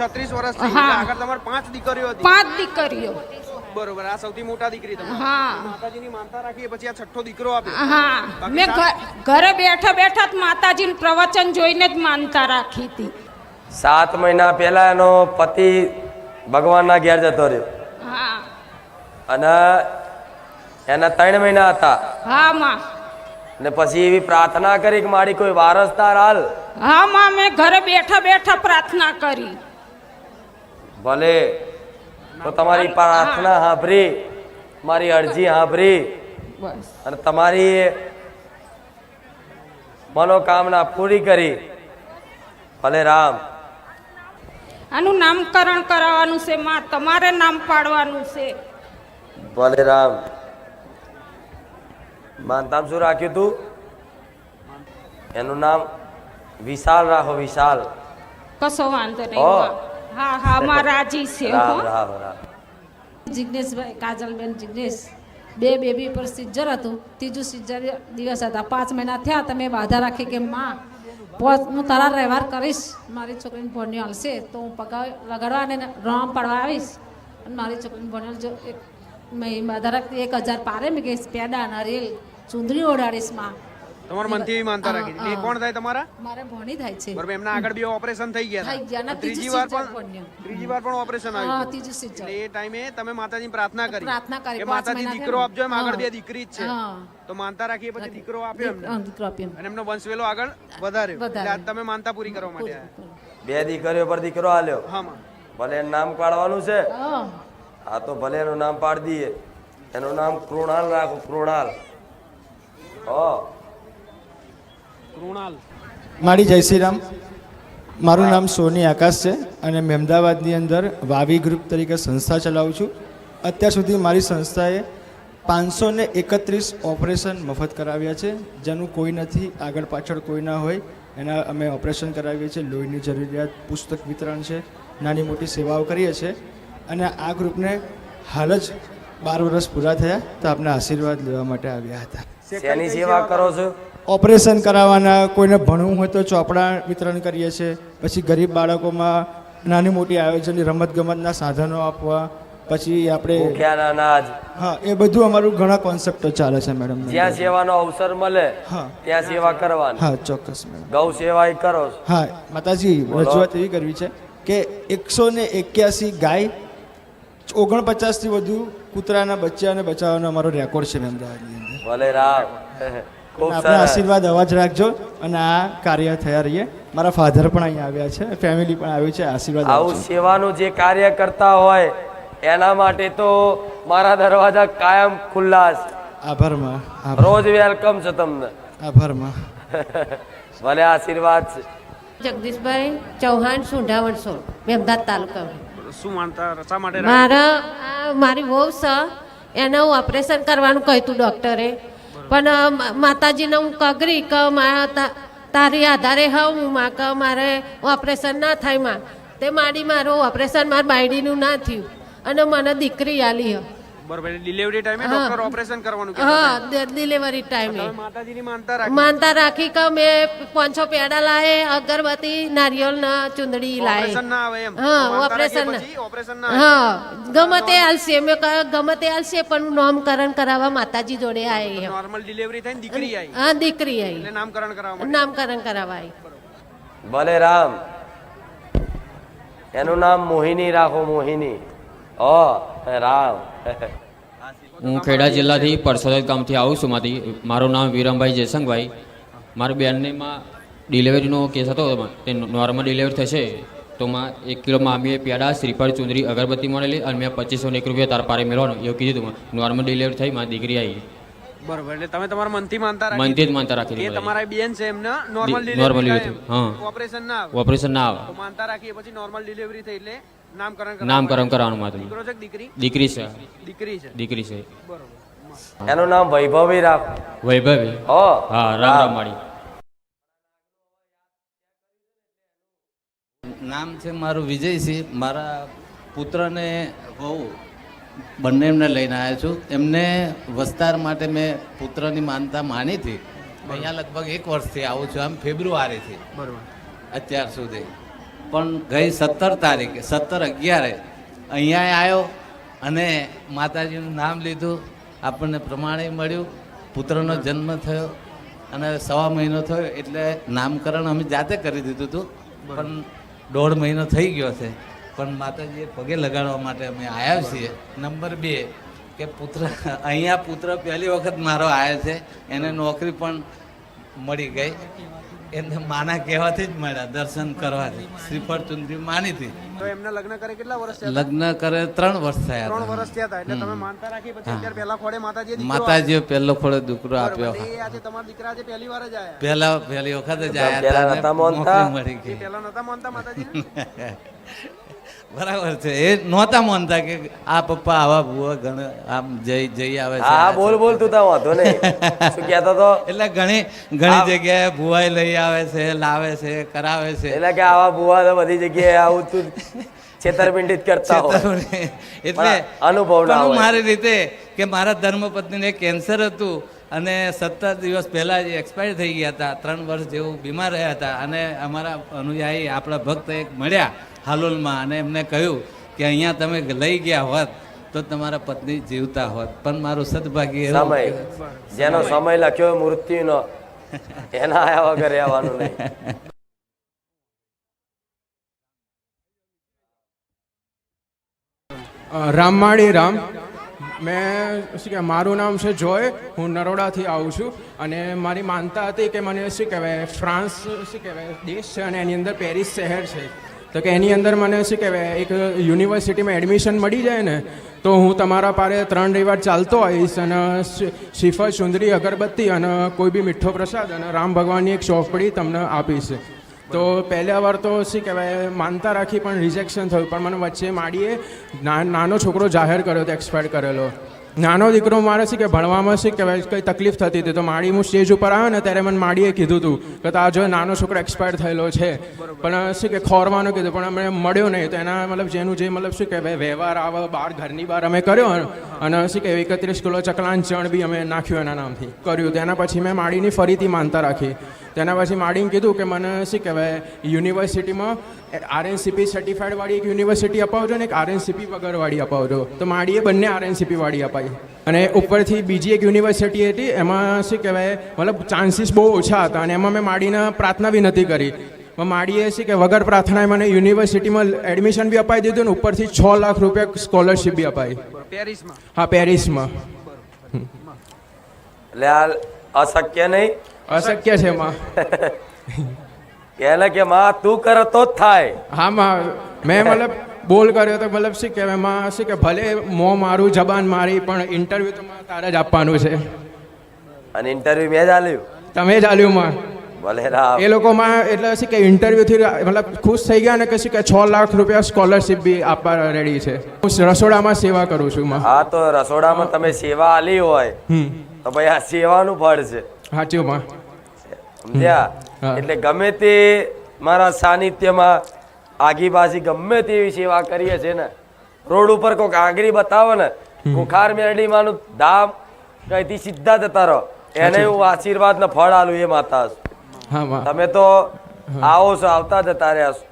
છત્રીસ વર્ષથી હા. આગળ તમારે પાંચ દીકરીઓ હતી. પાંચ દીકરીઓ. બરોબર આ સૌથી મોટા દીકરી તમારી. હા. માતાજીની માનતા રાખી પછી આ છઠ્ઠો દીકરો આપ્યો હા. મેં ઘ- ઘરે બેઠા બેઠા જ માતાજીનું પ્રવચન જોઈને જ માનતા રાખી હતી. સાત મહિના પહેલા એનો પતિ ભગવાનના ઘેર જતો રહ્યો. હા. અને એના ત્રણ મહિના હતા. હા માં. ને પછી એવી પ્રાર્થના કરી કે મારી કોઈ વારસદાર હાલ. હા માં મેં ઘરે બેઠા બેઠા પ્રાર્થના કરી. ભલે. તો તમારી પ્રાર્થના સાંભળી મારી અરજી સાંભળી અને તમારી મનોકામના પૂરી કરી. ભલે રામ. આનું નામકરણ કરાવવાનું છે માં તમારે નામ પાડવાનું છે. ભલે રામ. માનતામ શું રાખ્યું તું? એનું નામ વિશાલ રાખો વિશાલ. કશો વાંધો નહીં હો. માં. હા હા માં રાજી છે રામ રામ રામ. જિજ્ઞેશભાઈ કાજલબેન જિજ્ઞેશ બે બેબી પર સિજર હતું. ત્રીજું સિજર દિવસ હતા. પાંચ મહિના થયા. તમે બાધા રાખી કે માં પોત હું તારા વ્યવહાર કરીશ. મારી છોકરીને ભણ્યો હાલશે. તો હું પગાર લગાડવા અને રમ પાડવા આવીશ. અને મારી છોકરીને ભણ્યો જો એક મેં બાધા રાખી એક હજાર પારે મેં કહીશ પેડા નારિયેલ ચૂંદડી ઓડાડીશમાં. તમારા મનથી એવી માનતા રાખી એ કોણ થાય તમારા? મારા ભોણી થાય છે. બરોબર એમના આગળ બે ઓપરેશન થઈ ગયા થઈ ગયા ત્રીજી વાર પણ ત્રીજી વાર પણ ઓપરેશન હા આવ્યું ત્રીજું સિજ્જર એટલે એ ટાઈમે તમે માતાજીની પ્રાર્થના કરી. પ્રાર્થના કરી, કે માતાજી દીકરો આપજો એમ આગળ બે દીકરી જ છે. તો માનતા રાખીએ પછી દીકરો આપ્યો એમને. હા, દીકરો આપ્યો અને એમનો વંશવેલો આગળ વધાર્યો. વધાર્યો. તમે માનતા પૂરી કરવા માટે બે દીકરીઓ પર દીકરો આલ્યો. હા માં. ભલે એનું નામ પાડવાનું છે. હા. આ તો ભલે એનું નામ પાડી દઈએ. એનું નામ કૃણાલ રાખો કૃણાલ. હો. કૃણાલ. મારી જય શ્રી રામ. મારું નામ સોની આકાશ છે અને મેં અમદાવાદની અંદર વાવી ગ્રુપ તરીકે સંસ્થા ચલાવું છું. અત્યાર સુધી મારી સંસ્થાએ પાંચસો ને એકત્રીસ ઓપરેશન મફત કરાવ્યા છે. જેનું કોઈ નથી આગળ પાછળ કોઈ ના હોય એના અમે ઓપરેશન કરાવીએ છીએ. લોહીની જરૂરિયાત પુસ્તક વિતરણ છે નાની મોટી સેવાઓ કરીએ છીએ. અને આ ગ્રુપને હાલ જ બાર વર્ષ પૂરા થયા તો આપના આશીર્વાદ લેવા માટે આવ્યા હતા. શેની સેવા કરો છો? ઓપરેશન કરાવવાના કોઈને ભણવું હોય તો ચોપડા વિતરણ કરીએ છીએ. પછી ગરીબ બાળકોમાં નાની મોટી આયોજનની રમતગમતના સાધનો આપવા. પછી આપણે અનાજ હા એ બધું અમારું ઘણા કોન્સેપ્ટો ચાલે છે મેડમ જ્યાં સેવાનો અવસર મળે હા. ત્યાં સેવા કરવાની. હા ચોક્કસ મેડમ ગૌ સેવા એ કરો. હા માતાજી રજૂઆત એવી કરવી છે કે એકસો ને એક્યાસી ગાય ઓગણપચાસથી વધુ કૂતરાના બચ્ચાને બચાવવાનો અમારો રેકોર્ડ છે મેં અમદાવાદની અંદર. ભલે રામ. આપણે આશીર્વાદ અવાજ રાખજો અને આ કાર્ય થયા રહીએ. મારા ફાધર પણ અહીંયા આવ્યા છે ફેમિલી પણ આવ્યું છે આશીર્વાદ આવું સેવાનું જે કાર્ય કરતા હોય એના માટે તો મારા દરવાજા કાયમ ખુલ્લા છે આભારમાં આભાર. રોજ વેલકમ છે તમને. આભારમાં ભલે આશીર્વાદ છે. જગદીશભાઈ ચૌહાણ સુંઢાવણસોલ મેમદાદ તાલુકા. શું માનતા રસા માટે મારા મારી વહુ છે એને હું ઓપરેશન કરવાનું કહ્યું હતું ડૉક્ટરે. પણ માતાજીને હું કગરી કે મારા તારી આધારે હું માં કે મારે ઓપરેશન ના થાય, માં. તે માડી મારું ઓપરેશન મારા બાયડીનું ના થયું. અને મને દીકરી આલી હ. બરોબર ડિલિવરી ટાઈમે ડોક્ટર ઓપરેશન કરવાનું હા ડિલિવરી ટાઈમે માતાજીની માનતા રાખી માનતા રાખી કે મેં પાંચસો પેડા લાવે અગરબત્તી નારિયેળ ના ચુંદડી લાવે ઓપરેશન ના આવે એમ. હા, ઓપરેશન ના. ઓપરેશન ના હા ગમે તે આલશે. મેં કહ્યું ગમે તે આલશે પણ નામકરણ કરાવવા માતાજી જોડે આવી નોર્મલ ડિલિવરી થઈને દીકરી આવી હા દીકરી આવી એટલે નામકરણ કરાવવા નામકરણ કરાવવા આવી ભલે રામ એનું નામ મોહિની રાખો મોહિની. ઓ રામ. હું ખેડા જિલ્લાથી પરસોદ ગામથી આવું છું. માંથી મારું નામ વિરમભાઈ જયસંગભાઈ મારા બેનનેમાં ડિલિવરીનો કેસ હતો તે નોર્મલ ડિલિવરી થશે. તો માં એક કિલો મામીએ પેડા શ્રીફળ ચુંદરી અગરબત્તી મળેલી અને મેં પચીસો એક રૂપિયા તાર પારે મેળવવાનો. એવું કીધું નોર્મલ ડિલિવરી થઈ મારી દીકરી આવી. બરોબર. એટલે તમે તમારા મનથી માનતા મનથી જ માનતા રાખી એ તમારા બેન છે એમને નોર્મલ ડિલિવરી હા. ઓપરેશન ના આવે. ઓપરેશન ના આવે. માનતા રાખીએ પછી નોર્મલ ડિલિવરી થઈ એટલે નામકરણ. કરવાનું કે દીકરી? દીકરી છે. દીકરી છે. દીકરી છે. એનું નામ વૈભવી રાખો વૈભવી? હા. રામ રામ. માળી નામ છે મારું વિજયસિંહ. મારા પુત્રને બહુ એમને લઈને આવ્યા છું. એમને વસ્તાર માટે મેં પુત્રની માનતા માની હતી. અહીંયા લગભગ એક વર્ષથી આવું છું. આમ ફેબ્રુઆરીથી. બરાબર. અત્યાર સુધી. પણ ગઈ સત્તર તારીખે સત્તર અગિયારે અહીંયા આવ્યો અને માતાજીનું નામ લીધું. આપણને પ્રમાણે મળ્યું. પુત્રનો જન્મ થયો અને સવા મહિનો થયો એટલે નામકરણ અમે જાતે કરી દીધું હતું. પણ દોઢ મહિનો થઈ ગયો છે. પણ માતાજીએ પગે લગાડવા માટે અમે આવ્યા છીએ. નંબર બે કે પુત્ર અહીંયા પુત્ર પહેલી વખત મારો આવ્યો છે. એને નોકરી પણ મળી ગઈ. એને માના કહેવાથી જ મળ્યા દર્શન કરવાથી. શ્રીફળ ચુંદરી માનીથી તો એમના લગ્ન કરે કેટલા વર્ષ થયા લગ્ન કરે ત્રણ વર્ષ થયા ત્રણ વર્ષ થયા હતા એટલે તમે માનતા રાખી પછી અત્યારે પહેલા ખોડે માતાજી માતાજી પહેલો ખોળે દીકરો આપ્યો. એ આજે તમારા દીકરા આજે પહેલી વાર જ આયા. પહેલા પહેલી વખત જ આયા નતા માનતા? મળી ગઈ. પહેલા નતા માનતા માતાજી? બરાબર છે. એ નહોતા માનતા કે આ પપ્પા આવા ભૂવા ઘણા આમ જઈ જઈ આવે છે હા બોલ બોલ તું તા વાંધો નહીં. શું કહેતો તો? એટલે ઘણી ઘણી જગ્યાએ ભૂવાઈ લઈ આવે છે લાવે છે કરાવે છે. એટલે કે આવા ભૂવા તો બધી જગ્યાએ આવું તું છેતરપિંડી જ કરતા હોય. એટલે અનુભવ ના હોય. મારી રીતે કે મારા ધર્મપત્નીને કેન્સર હતું અને સત્તર દિવસ પહેલાં જ એક્સપાયર થઈ ગયા હતા ત્રણ વર્ષ જેવું બીમાર રહ્યા હતા અને અમારા અનુયાયી આપણા ભક્ત એક મળ્યા. હાલોલમાં. અને એમને કહ્યું કે અહીંયા તમે લઈ ગયા હોત તો તમારા પત્ની જીવતા હોત. પણ મારું સદભાગ્ય સમય. જેનો સમય. લખ્યો મૃત્યુનો. એના આવ્યા વગર રહેવાનું નહીં. રામમાળી રામ મેં શું કે મારું નામ છે જોય. હું નરોડાથી આવું છું. અને મારી માનતા હતી કે મને શું કહેવાય ફ્રાન્સ શું કહેવાય દેશ છે અને એની અંદર પેરિસ શહેર છે. તો કે એની અંદર મને શું કહેવાય, એક યુનિવર્સિટીમાં એડમિશન મળી જાય ને, તો હું તમારા પારે ત્રણ રવિવાર ચાલતો આવીશ અને શ્રી- શ્રીફળ સુંદરી અગરબત્તી અને કોઈ બી મીઠો પ્રસાદ અને રામ ભગવાનની એક ચોપડી તમને આપીશ. તો પહેલા વાર તો શું કહેવાય, માનતા રાખી પણ રિજેક્શન થયું. પણ મને વચ્ચે માડીએ નાનો છોકરો જાહેર કર્યો હતો એક્સપાયર કરેલો. નાનો દીકરો મારે છે કે ભણવામાં છે કે કંઈ તકલીફ થતી હતી તો માડી હું સ્ટેજ ઉપર આવ્યો ને ત્યારે મને માડીએ કીધું હતું કે આ જો નાનો છોકરો એક્સપાયર થયેલો છે. પણ શું કે ખોરવાનું કીધું પણ અમને મળ્યો નહીં. તો એના મતલબ જેનું જે મતલબ શું કહેવાય વ્યવહાર આવે બહાર ઘરની બહાર અમે કર્યો અને શું કહેવાય એકત્રીસ કિલો ચકલાન ચણ બી અમે નાખ્યું એના નામથી કર્યું. તેના પછી મેં માડીની ફરીથી માનતા રાખી. તેના પછી માડીને કીધું કે મને શું કહેવાય યુનિવર્સિટીમાં આરએનસીપી સર્ટિફાઈડ વાળી એક યુનિવર્સિટી અપાવજો ને એક આરએનસીપી વગરવાળી અપાવજો. તો માડીએ બંને આરએનસીપીવાળી અપાઈ. અને ઉપરથી બીજી એક યુનિવર્સિટી હતી એમાં શું કહેવાય મતલબ ચાન્સીસ બહુ ઓછા હતા અને એમાં મેં માડીને પ્રાર્થના બી નથી કરી. માડીએ છે કે વગર પ્રાર્થનાએ મને યુનિવર્સિટીમાં એડમિશન બી અપાઈ દીધું ને ઉપરથી છ લાખ રૂપિયા સ્કોલરશિપ બી અપાઈ. પેરિસમાં? હા પેરિસમાં. એટલે આ અશક્ય નહીં? અશક્ય છે એમાં એને કે માં તું કરે તો જ થાય. હા માં. મેં મતલબ બોલ કર્યો તો મતલબ શું કહેવાયમાં? શું કે ભલે મોં મારું જબાન મારી પણ ઇન્ટરવ્યુ તો માં તારે જ આપવાનું છે. અને ઇન્ટરવ્યુ મેં જ આલ્યું. તમે જ આલ્યું માં. ભલે રામ. એ લોકોમાં એટલે શું કે ઇન્ટરવ્યૂથી મતલબ ખુશ થઈ ગયા ને કે શું કે છ લાખ રૂપિયા સ્કોલરશિપ બી આપવા રેડી છે. હું રસોડામાં સેવા કરું છું માં. હા તો રસોડામાં તમે સેવા આલી હોય તો ભાઈ આ સેવાનું ફળ છે. સાચું માં. સમજ્યા? એટલે ગમે તે મારા સાનિધ્યમાં આગીબાજી ગમે તેવી સેવા કરીએ છે ને રોડ ઉપર કોઈક આંગળી બતાવો ને કુખાર મેરડીમાંનું ધામ કઈથી સીધા જતા રહો. એને હું આશીર્વાદ ને ફળ આલું એ માતા છું. તમે તો આવો છો આવતા જતા રહ્યા છો.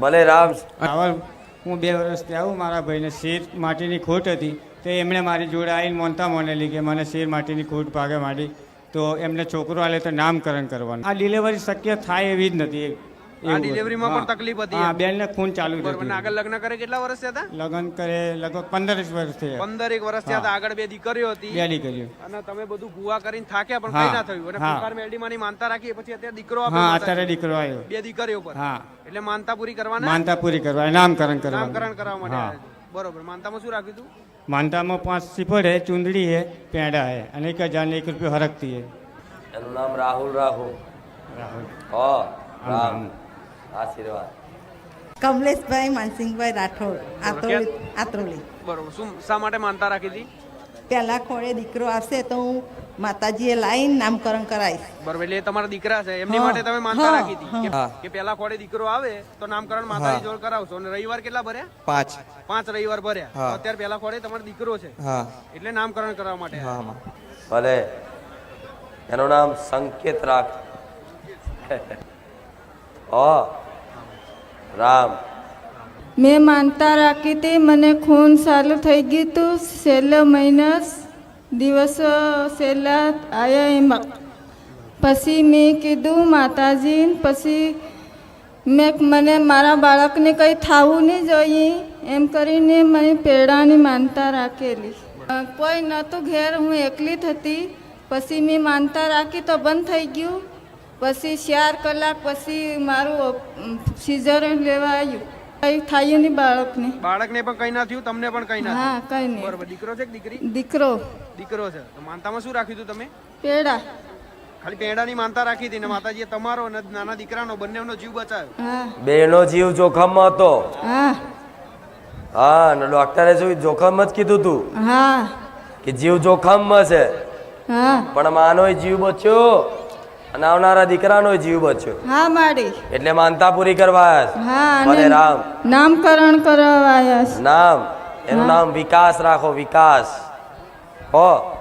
ભલે રામ હું બે વર્ષથી આવું મારા ભાઈને શેર માટીની ખોટ હતી તો એમણે મારી જોડે આવીને મોનતા મોને કે મને શેર માટીની ખોટ ભાગે માંડી. તો એમને છોકરો આલે તો નામકરણ કરવાનું. આ ડિલિવરી શક્ય થાય એવી જ નથી. આ ડિલિવરીમાં પણ તકલીફ હતી હા બેનને ખૂન ચાલુ બરોબર. આગળ લગ્ન કરે કેટલા વર્ષ થયા હતા? લગ્ન કરે લગભગ પંદર વર્ષ થયા. પંદર એક વર્ષ થયા હતા. આગળ બે દીકરીઓ હતી. કર્યું અને તમે બધું ગુવા કરીને થાક્યા પણ કઈ ના થયું. અને. મેલડીમાંની માનતા રાખી પછી અત્યારે દીકરો હા અત્યારે દીકરો આવ્યો. બે દીકરીઓ પર. હા. એટલે માનતા પૂરી કરવાના? માનતા પૂરી કરવા નામકરણ નામકરણ કરવાનું કરવા માટે. બરોબર. માનતામાં શું રાખ્યું હતું માનતામાં પાંચ શ્રીફળ હે ચુંદડી હે પેંડા હે અને એક હજાર ને એક રૂપિયો હરકતી હે. એનું નામ રાહુલ રાહુલ. રાહુલ. હો રામ આશીર્વાદ. કમલેશભાઈ માનસિંહભાઈ રાઠોડ આત્રોલી આત્રોલી બરોબર શું શા માટે માનતા રાખી હતી? પહેલા ખોળે દીકરો આવશે તો હું માતાજીએ લાઈન નામકરણ કરાય. બરોબર એટલે તમારા દીકરા છે. એમની માટે તમે માનતા રાખી હતી કે- પહેલા ખોડે દીકરો આવે તો નામકરણ માતાજી જોડ કરાવશો. અને રવિવાર કેટલા ભર્યા? પાંચ. પાંચ રવિવાર ભર્યા. અત્યારે પહેલા ખોડે તમારો દીકરો છે. એટલે નામકરણ કરવા માટે. ભલે. એનું નામ સંકેત રાખ. ઓ રામ. મેં માનતા રાખી હતી મને ખૂન ચાલુ થઈ ગયું હતું છેલ્લો મહિના દિવસો છેલ્લા આવ્યા એમાં પછી મેં કીધું માતાજી પછી મેં મને મારા બાળકને કંઈ થવું નહીં જોઈએ એમ કરીને મેં પેડાની માનતા રાખેલી કોઈ નહોતું ઘેર હું એકલી હતી પછી મેં માનતા રાખી તો બંધ થઈ ગયું પછી ચાર કલાક પછી મારું સિઝર લેવા આવ્યું કંઈ થયું નહીં બાળકને. બાળકને પણ કઈ ના થયું તમને પણ કઈ ના હા થયું નહીં. બરોબર દીકરો છે કે દીકરી? દીકરો. દીકરો છે. તો માનતામાં શું રાખ્યું હતું તમે? પેડા. ખાલી પેડાની માનતા રાખી હતી ને માતાજીએ તમારો અને નાના દીકરાનો બંનેનો જીવ બચાવ્યો. બેનો જીવ જોખમમાં હતો. હા. હા ને ડોક્ટરે શું જોખમ જ કીધું તું. હા. કે જીવ જોખમમાં છે. હા. પણ માનો જીવ બચ્યો. અને આવનારા દીકરાનો જીવ બચ્યો. હા માડી. એટલે માનતા પૂરી કરવા આવ્યા છે. રામ. નામકરણ કરવા આવ્યા છે નામ. એનું નામ વિકાસ રાખો વિકાસ. હો.